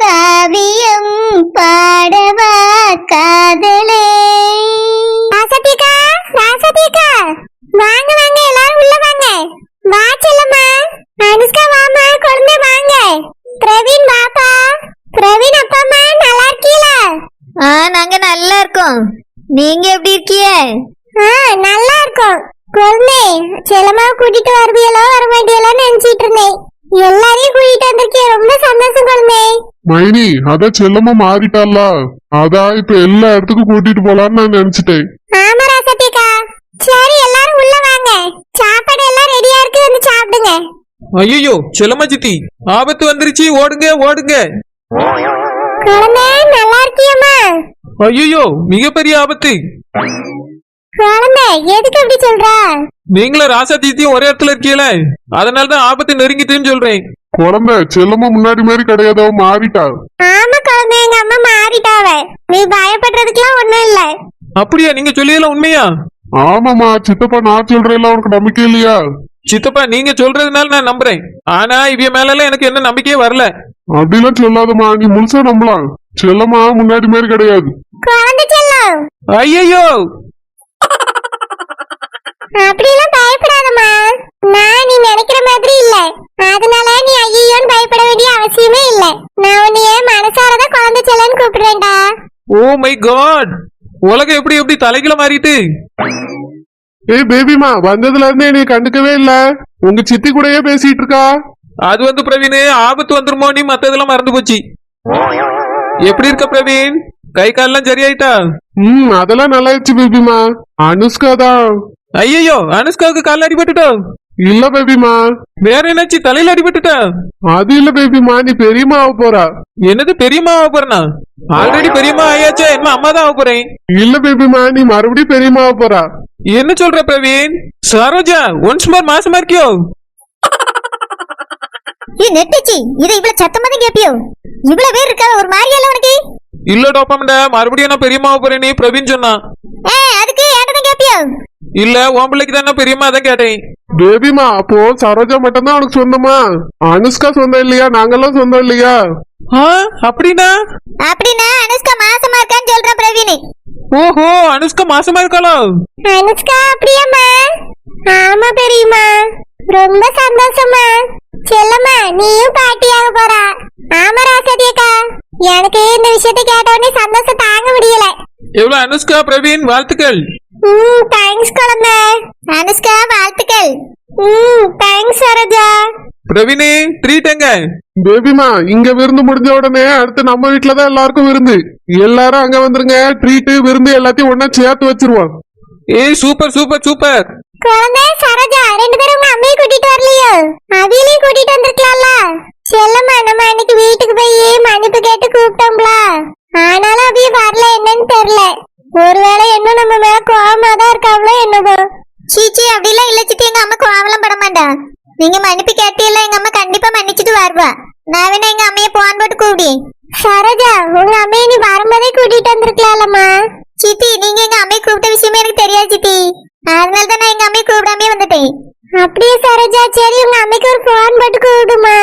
காவியம் பாடவா காதலே. ராசதிகா ராசதிகா. வாங்க வாங்க எல்லாரும் உள்ள வாங்க. வா செல்லம்மா. அனுஷ்கா வாமா குழந்தை வாங்க. பிரவீன் பாப்பா பிரவீன் அப்பா அம்மா நல்லா இருக்கீங்களா ஆ நாங்க நல்லா இருக்கோம். நீங்க எப்படி இருக்கீங்க? ஆ நல்லா இருக்கோம். குழந்தை செல்லம்மா கூட்டிட்டு வருவியலோ வர மாட்டியலோ நினைச்சிட்டு இருந்தேன். எல்லாரையும் கூட்டிட்டு வந்திருக்கேன் ரொம்ப சந்தோஷம் குழந்தை மைனி அதான் செல்லமா மாறிட்டால அதான் இப்ப எல்லா இடத்துக்கும் கூட்டிட்டு போலான்னு நான் நினைச்சிட்டேன். ஆமா ராசத்திகா. சரி எல்லாரும் உள்ள வாங்க. சாப்பாடு எல்லாம் ரெடியா இருக்கு வந்து சாப்பிடுங்க. ஐயோ செல்லம்மா சித்தி. ஆபத்து வந்துருச்சு ஓடுங்க ஓடுங்க. குழந்தை நல்லா இருக்கியம்மா. ஐயோ மிகப்பெரிய ஆபத்து. குழந்தை எதுக்கு அப்படி சொல்ற? நீங்களும் ராசா ஒரே இடத்துல இருக்கீல அதனாலதான் ஆபத்து நெருங்கிட்டுன்னு சொல்றேன். குழந்தை செல்லமா முன்னாடி மாதிரி கிடையாது அவ மாறிட்டா. ஆமா குழந்தை எங்க அம்மா மாறிட்டாவ நீ பயப்படுறதுக்குலாம் ஒண்ணும் இல்ல. அப்படியா? நீங்க சொல்லியெல்லாம் உண்மையா? ஆமாமா சித்தப்பா நான் சொல்றேன்ல உனக்கு நம்பிக்கை இல்லையா? சித்தப்பா நீங்க சொல்றதுனால நான் நம்புறேன். ஆனா இவ மேல எல்லாம் எனக்கு என்ன நம்பிக்கையே வரல. அப்படிலாம் சொல்லாதம்மா நீ முழுசா நம்பலாம். செல்லமா முன்னாடி மாதிரி கிடையாது. ஐயோ அப்படிலாம் பயப்படாதம்மா. நான் நீ நினைக்கிற மாதிரி இல்ல. அதனால நீ ஐயோன்னு பயப்பட வேண்டிய அவசியமே இல்ல. நான் உன்னைய மனசாரதான் குழந்தை செல்லன்னு கூப்பிடுறேன்டா. ஓ மை காட் உலகம் எப்படி எப்படி தலைகில மாறிட்டு? ஏய் பேபிமா வந்ததுல இருந்து என்னை கண்டுக்கவே இல்ல. உங்க சித்தி கூடயே பேசிட்டு இருக்கா? அது வந்து பிரவீன் ஆபத்து வந்துருமோ நீ மத்ததெல்லாம் மறந்து போச்சு. எப்படி இருக்க பிரவீன்? கை கால்லாம் சரியாயிட்டா? ம் அதெல்லாம் நல்லாயிடுச்சு பேபிமா அனுஷ்கா தான். ஐயோ அனுஷ்காவுக்கு கால் அடிபட்டுட்டோ இல்ல பேபிமா வேற என்னாச்சு தலையில அடிபட்டுட்டா? அது இல்ல பேபிமா நீ பெரியம்மா ஆக போறா. என்னது பெரியம்மா ஆக போறனா? ஆல்ரெடி பெரியம்மா ஆயாச்சே என்ன அம்மா தான் ஆக போறேன். இல்ல பேபிமா நீ மறுபடியும் பெரியம்மா ஆக போறா. என்ன சொல்ற பிரவீன்? சரோஜா ஒன்ஸ் மோர் மாசமா இருக்கியோ? இது நெட்டுச்சு இதை இவ்வளவு சத்தமா தான் கேப்பியோ? இவ்வளவு பேர் இருக்கா ஒரு மாதிரியால உனக்கு? இல்ல டோப்பம்டா மறுபடியும் நான் பெரியம்மா ஆக போறேன் நீ பிரவீன் சொன்னான். ஏ அதுக்கு ஏன்டா கேப்பியோ? இல்ல உன் பிள்ளைக்கு தானே பெரியம்மா தான் கேட்டேன். பேபிமா அப்போ சரோஜா மட்டும் தான் உனக்கு சொந்தமா? அனுஷ்கா சொந்தம் இல்லையா? நாங்கெல்லாம் சொந்தம் இல்லையா? ஆ அப்படின்னா? அப்படின்னா அனுஷ்கா மாசமா இருக்கான்னு சொல்றான் பிரவீன். ஓஹோ அனுஷ்கா மாசமா இருக்காளோ? அனுஷ்கா அப்படியாம்மா? ஆமா பெரியம்மா. ரொம்ப சந்தோஷமா செல்லம்மா நீயும் பாட்டியாக போறா. ஆமா ராசதியக்கா எனக்கு இந்த விஷயத்தை கேட்ட உடனே சந்தோஷம் தாங்க முடியல. எவ்வளவு அனுஷ்கா பிரவீன் வாழ்த்துக்கள். ம் தேங்க்ஸ் குழந்தை அனுஷ்கா வாழ்த்துக்கள். ம் தேங்க்ஸ் சரோஜா. பிரவீனே ட்ரீட் எங்க? பேபிமா இங்க விருந்து முடிஞ்ச உடனே அடுத்து நம்ம வீட்டுல தான் எல்லாருக்கும் விருந்து. எல்லாரும் அங்க வந்துருங்க ட்ரீட் விருந்து எல்லாத்தையும் ஒண்ணா சேர்த்து வச்சிருவோம். ஏய் சூப்பர் சூப்பர் சூப்பர். குழந்தை சரோஜா ரெண்டு பேரும் உங்க அம்மையை கூட்டிட்டு வரலையோ? அவியலையும் கூட்டிட்டு வந்திருக்கலாம்ல செல்லம்மா நம்ம அன்னைக்கு வீட்டுக்கு போய் மன்னிப்பு கேட்டு கூப்பிட்டோம்ல ஆனாலும் அவிய வரல என்னன்னு தெரியல ஒருவேளை என்ன நம்ம மேல கோவமா தான் இருக்காங்களோ என்னவோ சீச்சி அப்படிலாம் இல்ல சித்தி எங்க அம்மா கோவலம் பட மாட்டா நீங்க மன்னிப்பு கேட்டீல்ல எங்க அம்மா கண்டிப்பா மன்னிச்சிட்டு வருவா நான் வேணா எங்க அம்மைய போன் போட்டு கூப்பிடி சரோஜா உங்க அம்மையை நீ வரும்போதே கூட்டிட்டு வந்திருக்கலாம்லம்மா சித்தி நீங்க எங்க அம்மையை கூப்பிட்ட விஷயமே எனக்கு தெரியாது சித்தி. அதனால தான் நான் எங்க அம்மையை கூப்பிடாமே வந்துட்டேன். அப்படியே சரோஜா சரி உங்க அம்மைக்கு ஒரு போன் போட்டு கூப்பிடுமா?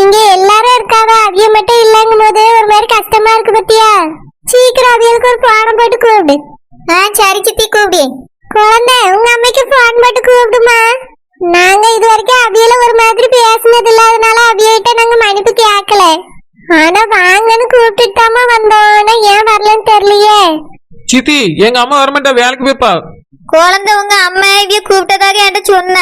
இங்க எல்லாரும் இருக்காவ அவிய மட்டும் இல்லங்கும் போது ஒரு மாதிரி கஷ்டமா இருக்கு பத்தியா? சீக்கிரம் அவியலுக்கு ஒரு போன் போட்டு கூப்பிடு. ஆ சரி சித்தி கூப்பிடு. குழந்தை உங்க அம்மைக்கு போன் போட்டு கூப்பிடுமா? நாங்க இது வரைக்கும் அவியல ஒரு மாதிரி பேசினது இல்லாதனால அவியிட்ட நாங்க மன்னிப்பு கேட்கல. ஆனா வாங்கன்னு கூப்பிட்டுட்டு வந்தோம். ஆனா ஏன் வரலன்னு தெரியலையே. சித்தி எங்க அம்மா வரமாட்டா வேலைக்கு போய்ப்பா. குழந்தை உங்க அம்மா இவ்விய கூப்பிட்டதாக என்கிட்ட சொன்ன.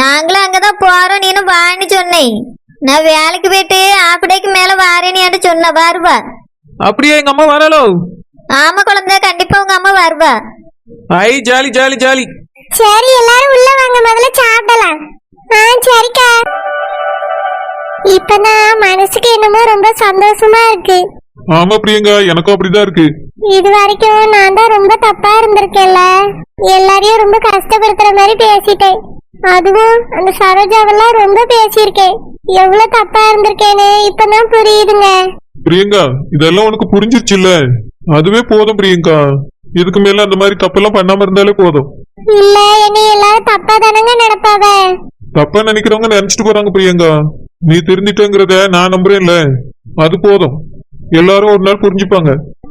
நாங்களும் அங்கதான் போறோம் நீனும் வான்னு சொன்னேன். நான் வேலைக்கு போயிட்டு ஆப்படைக்கு மேல வாரேன்னு என்கிட்ட சொன்ன வருவா. அப்படியே எங்க அம்மா வரலோ ஆமா குழந்தை கண்டிப்பா உங்க அம்மா வருவா. ஐ ஜாலி ஜாலி ஜாலி. சரி எல்லாரும் உள்ள வாங்க முதல்ல சாப்பிடலாம். ஆ சரிக்கா. இப்பதான் மனசுக்கு என்னமோ ரொம்ப சந்தோஷமா இருக்கு. ஆமா பிரியங்கா எனக்கும் அப்படிதான் இருக்கு. இது வரைக்கும் நான் தான் ரொம்ப தப்பா இருந்திருக்கேன்ல. எல்லாரையும் ரொம்ப கஷ்டப்படுத்துற மாதிரி பேசிட்டேன். அதுவும் அந்த சரோஜாவெல்லாம் ரொம்ப பேசியிருக்கேன். எவ்வளவு தப்பா இருந்திருக்கேன்னு இப்பதான் புரியுதுங்க. பிரியங்கா இதெல்லாம் உனக்கு புரிஞ்சிருச்சுல்ல? அதுவே போதும் பிரியங்கா. இதுக்கு மேல அந்த மாதிரி தப்பெல்லாம் பண்ணாம இருந்தாலே போதும். இல்ல என்னை எல்லாரும் தப்பா தானங்க நடப்பாவ தப்பா நினைக்கிறவங்க நினைச்சிட்டு போறாங்க பிரியங்கா. நீ தெரிஞ்சிட்டேங்கிறத நான் நம்புறேன்ல. அது போதும். எல்லாரும் ஒரு நாள் புரிஞ்சுப்பாங்க.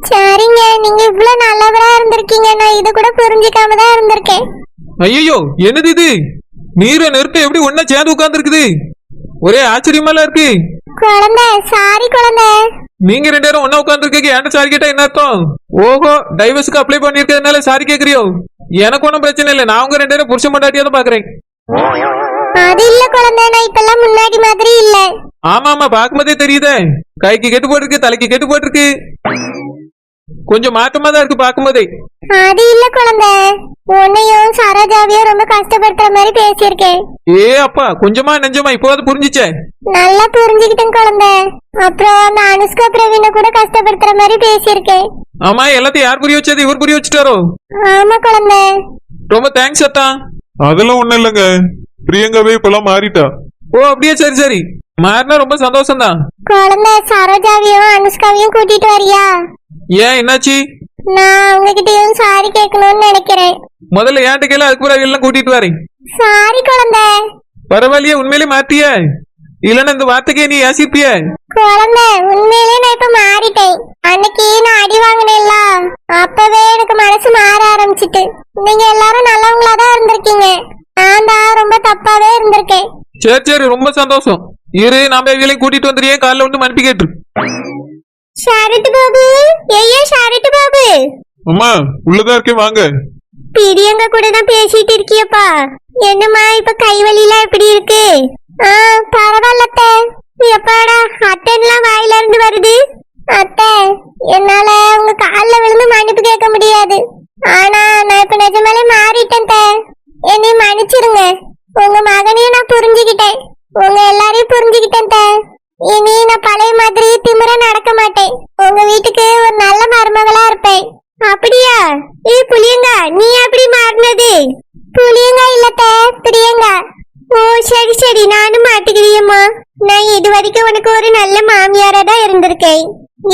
சரிங்க நீங்க இவ்வளவு நல்லவரா இருந்திருக்கீங்க. நான் இத கூட புரிஞ்சுக்காம தான் இருந்திருக்கேன். ஐயோ என்னது இது? நீரை நெருப்பு எப்படி ஒன்னா சேர்ந்து உட்கார்ந்து இருக்குது ஒரே ஆச்சரியமாலாம் இருக்கு. குழந்தை சாரி குழந்தை. நீங்க ரெண்டு பேரும் ஒன்னா உட்கார்ந்து இருக்கீங்க ஏன்டா சாரி கேட்டா என்ன அர்த்தம்? ஓஹோ. டைவர்ஸ்க்கு அப்ளை பண்ணிருக்கிறதுனால சாரி கேக்குறியோ? எனக்கு ஒன்றும் பிரச்சனை இல்லை. நான் உங்க ரெண்டு பேரும் புருஷன் பொண்டாட்டியா தான் பாக்குறேன். அது இல்ல குழந்தை நான் இப்பெல்லாம் முன்னாடி மாதிரி இல்ல. ஆமா ஆமா பாக்கும்போதே தெரியுதே. கைக்கு கெட்டு போட்டிருக்கு தலைக்கு கெட்டு போட்டிருக்கு கொஞ்சம் மாற்றமா தான் இருக்கு பாக்கும்போதே அது இல்ல குழந்தை. உன்னையும் சரோஜாவையும் ரொம்ப கஷ்டப்படுத்துற மாதிரி பேசியிருக்கேன் ஏ அப்பா கொஞ்சமா நெஞ்சமா இப்போது புரிஞ்சுச்சே. நல்லா புரிஞ்சுக்கிட்டேன் குழந்தை. அப்புறம் அந்த அனுஷ்கா பிரவீன கூட கஷ்டப்படுத்துற மாதிரி பேசியிருக்கேன் ஆமா எல்லாத்தையும் யார் புரிய வச்சது? இவர் புரிய வச்சுட்டாரோ? ஆமா குழந்தை. ரொம்ப தேங்க்ஸ் அத்தா. அதெல்லாம் ஒண்ணும் இல்லைங்க. பிரியங்காவே இப்பெல்லாம் மாறிட்டா. ஓ அப்படியே? சரி சரி. மாறினா ரொம்ப சந்தோஷம் தான் குழந்தை சரோஜாவையும் அனுஷ்காவையும் கூட்டிட்டு வரியா? ஏன் என்னாச்சு? நான் உங்ககிட்டயும் சாரி கேட்கணும்னு நினைக்கிறேன். முதல்ல ஏன்ட்ட கேளு அதுக்கு பிறகு எல்லாம் கூட்டிட்டு வரேன் சாரி குழந்தை. பரவாயில்லையே உண்மையிலே மாத்திய. இல்லன்னா இந்த வார்த்தைக்கே நீ யாசிப்பிய குழந்தை உண்மையிலே நான் இப்ப மாறிட்டேன். அன்னைக்கு நான் அடி வாங்கினேன்ல. அப்பவே எனக்கு மனசு மாற ஆரம்பிச்சிட்டு. நீங்க எல்லாரும் நல்லவங்களா தான் இருந்திருக்கீங்க. நான் தான் ரொம்ப தப்பாவே இருந்திருக்கேன் சரி சரி ரொம்ப சந்தோஷம். இரு நாம இவங்களையும் கூட்டிட்டு வந்துறியே காலைல வந்து மன்னிப்பு கேட்டு ஷரட்டு பாபு ஐயா ஷரட்டு பாபு. அம்மா உள்ளதா இருக்கேன் வாங்க. பிரியங்க கூட தான் பேசிட்டு இருக்கியப்பா. என்னம்மா இப்ப கை வலிலாம் எப்படி இருக்கு? ஆ பரவாயில்ல அத்தை எப்பாடா அத்தைன்லாம் வாயில இருந்து வருது. அத்தை என்னால உங்க கால்ல விழுந்து மன்னிப்பு கேட்க முடியாது. ஆனா நான் இப்ப நிஜமாலே மாறிட்டேன் அத்தை. என்னை மன்னிச்சிருங்க உங்க மகனையும் நான் புரிஞ்சுக்கிட்டேன் உங்க எல்லாரையும் புரிஞ்சுக்கிட்டேன் அத்தை. இனி நான் பழைய மாதிரி திமிரா நடக்க மாட்டேன் உங்க வீட்டுக்கு ஒரு நல்ல மருமகளா இருப்பேன் அப்படியா ஏ புளியங்கா நீ எப்படி மாறினது புளியங்கா இல்லத்த பிரியங்கா ஓ சரி சரி நானும் மாட்டிக்கிறியம்மா நான் இது வரைக்கும் உனக்கு ஒரு நல்ல மாமியாரா தான் இருந்திருக்கேன்.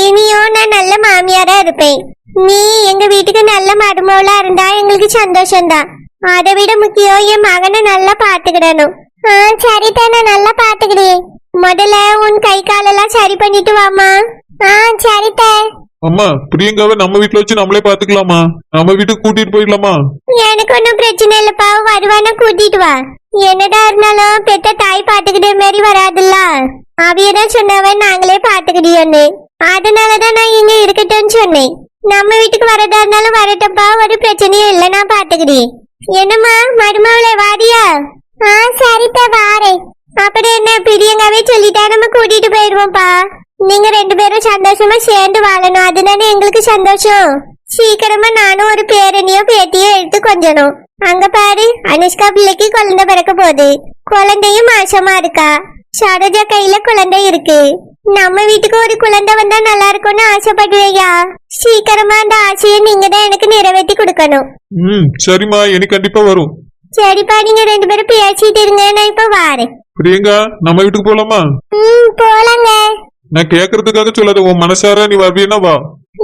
இனியும் நான் நல்ல மாமியாரா இருப்பேன். நீ எங்க வீட்டுக்கு நல்ல மருமகளா இருந்தா எங்களுக்கு சந்தோஷம்தான். அதை விட முக்கியம் என் மகனை நல்லா பாத்துக்கிடணும் ஆ சரிதா நான் நல்லா பாத்துக்கிறேன் முதல்ல உன் கை காலெல்லாம் சரி பண்ணிட்டு வாமா ஆ சரிதா அம்மா பிரியங்காவை நம்ம வீட்ல வச்சு நம்மளே பாத்துக்கலாமா? நம்ம வீட்டுக்கு கூட்டிட்டு போயிடலாமா? எனக்கு ஒன்றும் பிரச்சனை இல்லப்பா வருவானா கூட்டிட்டு வா. என்னடா இருந்தாலும் பெத்த தாய் பாத்துக்கிட்ட மாதிரி வராதுல்ல. அவியதான் சொன்னவன் நாங்களே பாத்துக்கிடியோன்னு. அதனாலதான் நான் இங்க இருக்கட்டும்னு சொன்னேன். நம்ம வீட்டுக்கு வரதா இருந்தாலும் வரட்டும்ப்பா ஒரு பிரச்சனையும் இல்ல நான் பாத்துக்கிறேன் என்னம்மா மருமவளை வாடியா ஆ சரிப்பா வாரேன். அப்படி என்ன பிரியங்காவே சொல்லிட்டா நம்ம கூட்டிட்டு போயிடுவோம்ப்பா நீங்க ரெண்டு பேரும் சந்தோஷமா சேர்ந்து வாழணும். அதுதானே எங்களுக்கு சந்தோஷம். சீக்கிரமா நானும் ஒரு பேரனியோ பேத்தியோ எடுத்து கொஞ்சணும். அங்க பாரு அனுஷ்கா பிள்ளைக்கு குழந்தை பிறக்க போகுது. குழந்தையும் மாசமா இருக்கா. சரோஜா கையில குழந்தை இருக்கு. நம்ம வீட்டுக்கு ஒரு குழந்தை வந்தா நல்லா இருக்கும்னு ஆசைப்படுவேயா? சீக்கிரமா அந்த ஆசையை நீங்க தான் எனக்கு நிறைவேற்றி கொடுக்கணும். ம் சரிம்மா எனக்கு கண்டிப்பா வரும். சரிப்பா நீங்க ரெண்டு பேரும் பேசிட்டு இருங்க. நான் இப்ப வாரேன். பிரியங்கா நம்ம வீட்டுக்கு போலாமா? ம் போலாங்க. நான் கேக்குறதுக்காக சொல்லாத உன் மனசார நீ வருவீன்னா வா.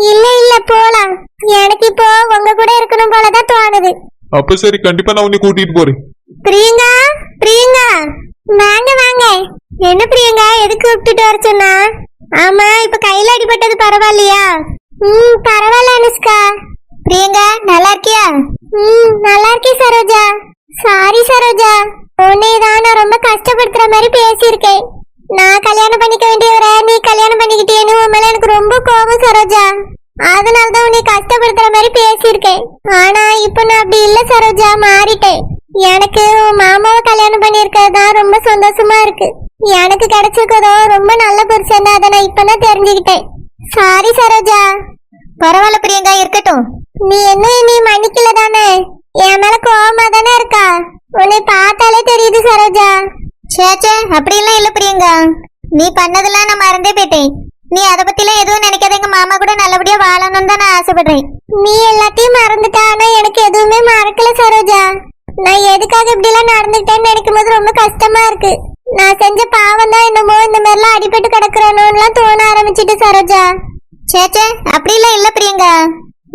இல்ல இல்ல போலாம். எனக்கு இப்போ உங்க கூட இருக்கணும் போலதான் தோணுது. அப்ப சரி கண்டிப்பா நான் உன்னை கூட்டிட்டு போறேன். பிரியங்கா பிரியங்கா. வாங்க வாங்க. என்ன பிரியங்கா எதுக்கு கூப்பிட்டுட்டு வர சொன்னா? ஆமா இப்ப கையில அடிபட்டது பரவாயில்லையா? ம் பரவாயில்ல அனுஷ்கா. பிரியங்கா நல்லா இருக்கியா? ம் நல்லா இருக்கேன் சரோஜா. சாரி சரோஜா. உன்னை தான் நான் ரொம்ப கஷ்டப்படுத்துற மாதிரி பேசியிருக்கேன். நான் கல்யாணம் பண்ணிக்க வேண்டியவரை நீ கல்யாணம் பண்ணிக்கிட்டேன்னு உன் மேல எனக்கு ரொம்ப கோபம் சரோஜா. அதனால தான் உன்னை கஷ்டப்படுத்துற மாதிரி பேசியிருக்கேன். ஆனா இப்போ நான் அப்படி இல்ல சரோஜா. மாறிட்டேன். எனக்கு உன் மாமாவை கல்யாணம் பண்ணியிருக்கிறது தான் ரொம்ப சந்தோஷமா இருக்கு. எனக்கு கிடைச்சிருக்கதோ ரொம்ப நல்ல புருஷன் அதை நான் இப்பதான் தெரிஞ்சுக்கிட்டேன். சாரி சரோஜா. பரவாயில்ல பிரியங்கா. இருக்கட்டும். நீ என்ன நீ மன்னிக்கல தானே? என் மேல கோவமா தானே இருக்கா? உன்னை பார்த்தாலே தெரியுது சரோஜா. சேச்சே அப்படியெல்லாம் இல்ல பிரியங்கா. நீ பண்ணதெல்லாம் நான் மறந்தே போயிட்டேன். நீ அதை பத்திலாம் எதுவும் நினைக்காத எங்க மாமா கூட நல்லபடியா வாழணும்னு தான் நான் ஆசைப்படுறேன். நீ எல்லாத்தையும் மறந்துட்டா ஆனா எனக்கு எதுவுமே மறக்கல சரோஜா. நான் எதுக்காக இப்படி எல்லாம் நடந்துட்டேன்னு நினைக்கும் போது ரொம்ப கஷ்டமா இருக்கு. நான் செஞ்ச பாவம் தான் என்னமோ இந்த மாதிரிலாம் அடிபட்டு கிடக்குறோன்னு தோண ஆரம்பிச்சிட்டு சரோஜா. சேச்சே அப்படிலாம் இல்ல பிரியங்கா.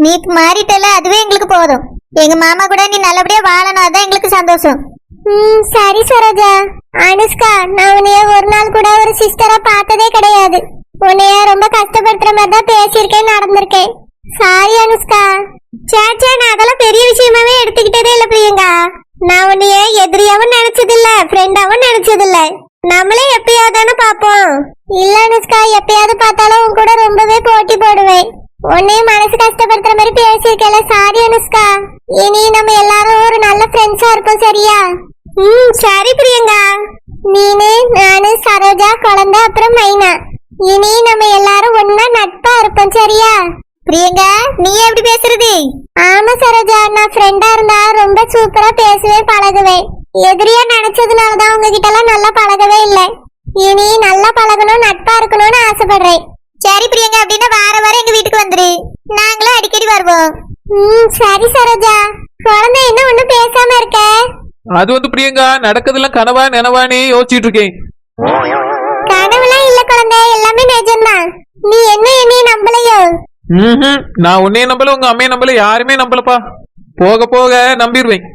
நீ மாறிட்டல அதுவே எங்களுக்கு போதும். எங்க மாமா கூட நீ நல்லபடியா வாழணும் அதான் எங்களுக்கு சந்தோஷம். ம் சரி சரோஜா. அனுஷ்கா நான் உன்னைய ஒரு நாள் கூட ஒரு சிஸ்டரா பார்த்ததே கிடையாது. உன்னைய ரொம்ப கஷ்டப்படுத்துற மாதிரி தான் பேசியிருக்கேன் நடந்திருக்கேன். சாரி அனுஷ்கா. சே சே நான் அதெல்லாம் பெரிய விஷயமாவே எடுத்துக்கிட்டதே இல்ல பிரியங்கா. நான் உன்னைய எதிரியாவும் நினைச்சது இல்ல ஃப்ரெண்டாவும் நினைச்சது இல்ல நம்மளே எப்பயாவதானே பாப்போம் இல்ல அனுஷ்கா எப்பயாவது பார்த்தாலும் உன் கூட ரொம்பவே போட்டி போடுவேன். உன்னையும் மனசு கஷ்டப்படுத்துற மாதிரி பேசியிருக்கல சாரி அனுஷ்கா. இனி நம்ம எல்லாரும் ஒரு நல்ல ஃப்ரெண்ட்ஸா இருப்போம் சரியா? ம் சரி பிரியங்கா. நீனு நானு சரோஜா குழந்தை அப்புறம் மைனா. இனி நம்ம எல்லாரும் ஒன்னா நட்பா இருப்போம் சரியா? பிரியங்கா நீ எப்படி பேசுறது? ஆமா சரோஜா நான் ஃப்ரெண்டா இருந்தா ரொம்ப சூப்பரா பேசுவேன் பழகுவேன் எதிரியா நினைச்சதுனாலதான் உங்ககிட்ட எல்லாம் நல்லா பழகவே இல்லை. இனி நல்லா பழகணும் நட்பா இருக்கணும்னு ஆசைப்படுறேன். சரி பிரியங்கா அப்படின்னா வார வாரம் எங்க வீட்டுக்கு வந்துரு. நாங்களும் அடிக்கடி வருவோம். ம் சரி சரோஜா. குழந்தை என்ன ஒண்ணும் பேசாம இருக்க? அது வந்து பிரியங்கா நடக்கிறதெல்லாம் கனவா நினவானே யோசிச்சுட்டு இருக்கேன். கனவுலாம் இல்ல குழந்தை எல்லாமே நிஜம்தான். நீ என்ன என்னைய நம்பலையோ? ம்ஹும். நான் உன்னைய நம்பல உங்க அம்மையை நம்பல யாருமே நம்பலப்பா. போக போக நம்பிடுவேன்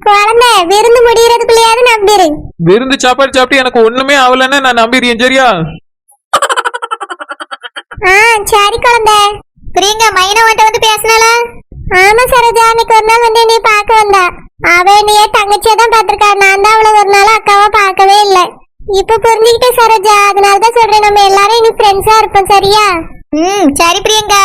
குழந்தை விருந்து முடியறதுக்குள்ளயாவது நம்பிரு. விருந்து சாப்பாடு சாப்பிட்டு எனக்கு ஒண்ணுமே ஆகலன்னு நான் நம்பிடுறேன் சரியா? ஆ சரி குழந்தை. பிரியங்கா மைனா உன்ட்ட வந்து பேசினாளா? ஆமா சரோஜா. அன்னைக்கு ஒரு நாள் வந்து நீ பார்க்க வந்தா. அவ நீ தங்கச்சியா தான் பாத்திருக்கா நான் தான் அவளை ஒரு நாள் அக்காவா பார்க்கவே இல்ல. இப்ப புரிஞ்சுக்கிட்டே சரோஜா. அதனாலதான் சொல்றேன் நம்ம எல்லாரும் இனி ஃப்ரெண்ட்ஸா இருப்போம் சரியா? ம் சரி பிரியங்கா.